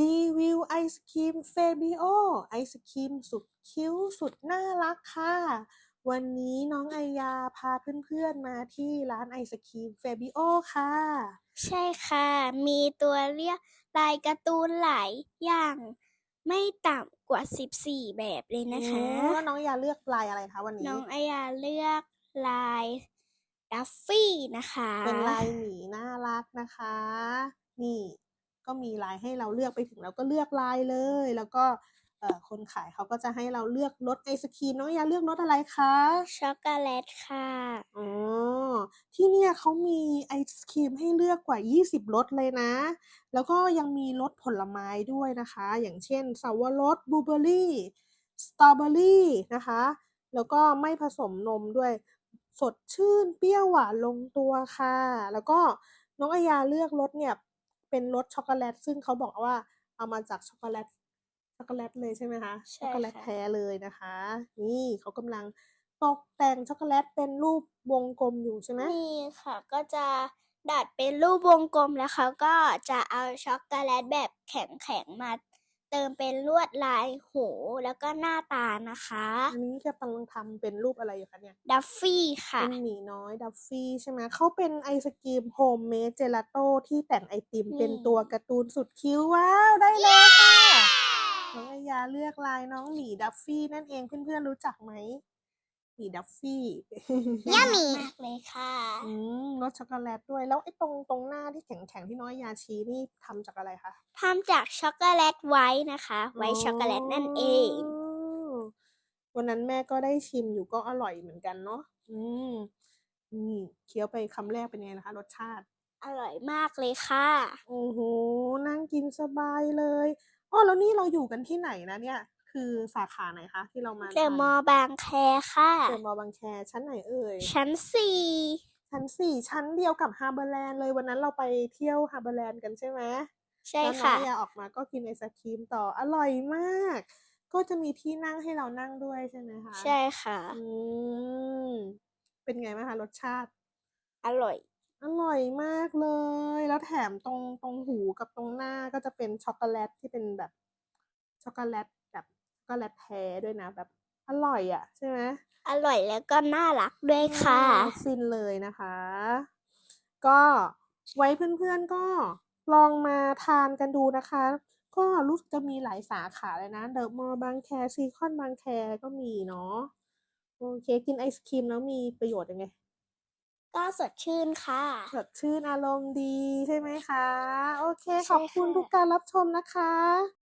รีวิวไอศครีมเฟบิโอไอศครีมสุดคิ้วสุดน่ารักค่ะ วันนี้น้องไอยาพาเพื่อนๆมาที่ร้านไอศครีมเฟบิโอค่ะ ใช่ค่ะ มีตัวเรียกลายการ์ตูนหลายอย่าง ไม่ต่ำกว่า 14 แบบเลยนะคะอืมแล้วน้องไอยาเลือกลายอะไรคะวันนี้ น้องอายาเลือกลายดัฟฟี่นะคะ เป็นลายหมีน่ารักนะคะ นี่ ก็มีลายให้เราเลือกไปถึงเราก็เลือกลายเลย แล้วก็เอ่อคนขายเขาก็จะให้เราเลือกรสไอศครีมน้องไอยาเลือกรสอะไรคะช็อกโกแลตค่ะอ๋อที่เนี่ยเขามีไอศครีมให้เลือกกว่า 20รสเลยนะ แล้วก็ยังมีรสผลไม้ด้วยนะคะ อย่างเช่นสับวรสบลูเบอร์รี่สตรอเบอรี่นะคะ แล้วก็ไม่ผสมนมด้วยสดชื่นเปรี้ยวหวานลงตัวค่ะ แล้วก็น้องอายาเลือกรสเนี่ย เป็นรสช็อกโกแลต ซึ่งเขาบอกว่าเอามาจากช็อกโกแลตช็อกโกแลตเลยใช่ไหมคะใช่ช็อกโกแลตค่ะแท้เลยนะคะ นี่เขากำลังตกแต่งช็อกโกแลตเป็นรูปวงกลมอยู่ใช่ไหมนี่ค่ะก็จะดัดเป็นรูปวงกลมแล้วเขาก็จะเอาช็อกโกแลตแบบแข็งๆมาเติมเป็นลวดลายหูแล้วก็หน้าตานะคะอันนี้จะกำลังทำเป็นรูปอะไรอยู่คะเนี่ย ดัฟฟี่ค่ะ เป็นหมีน้อยดัฟฟี่ใช่ไหมเขาเป็นไอศกรีมโฮมเมดเจลาโต้ที่แต่งไอติมนี่เป็นตัวการ์ตูนสุดคิ้วว้าวได้เลยค่ะน้องอายาเลือกลายน้องหมีดัฟฟี่นั่นเองเพื่อนๆรู้จักไหมห มีดัฟฟี่ยามีมากเลยค่ะอืมรสช็อกโกแลตด้วย แล้วไอ้ตรงตรงหน้าที่แข็งๆที่น้องอายาชี้นี่ทำจากอะไรคะทำจากช็อกโกแลตไว้นะคะ ไว้ช็อกโกแลตนั่นเองอวันนั้นแม่ก็ได้ชิมอยู่ก็อร่อยเหมือนกันเนาะอืมนี่เคี้ยวไปคำแรกเป็นไงนะคะ รสชาติ อร่อยมากเลยค่ะ โอ้โหนั่งกินสบายเลยอ๋อแล้วนี่เราอยู่กันที่ไหนนะเนี่ย คือสาขาไหนคะที่เรามาเดอะมอลล์บางแคค่ะ เดอะมอลล์บางแคชั้นไหนเอ่ย ชั้นสี่ชั้นสี่ชั้นเดียวกับฮาร์เบอร์แลนด์เลยวันนั้นเราไปเที่ยวฮาร์เบอร์แลนด์กันใช่ไหมใช่แล้วน้องค่ะยาออกมาก็กินไอศครีมต่ออร่อยมาก ก็จะมีที่นั่งให้เรานั่งด้วยใช่ไหมคะ ใช่ค่ะอืมเป็นไงบ้างคะรสชาติ อร่อย อร่อยมากเลย แล้วแถมตรงตรงหูกับตรงหน้าก็จะเป็นช็อกโกแลตที่เป็นแบบช็อกโกแลตแบบช็อ กโกแลตแท้ด้วยนะแบบอร่อยอะใช่ไหมอร่อยแล้วก็น่ารักด้วยค่ะอืมฟินเลยนะคะ ก็ไว้เพื่อนๆก็ลองมาทานกันดูนะคะ ก็รู้สึกจะมีหลายสาขาเลยนะ เดอะมอลล์บางแคซีคอนบางแคก็มีเนาะโอเคกินไอศครีมแล้วมีประโยชน์ยังไง ก็สดชื่นค่ะ สดชื่นอารมณ์ดีใช่ไหมคะ โอเคใช่ขอบคุณค่ะทุกการรับชมนะคะ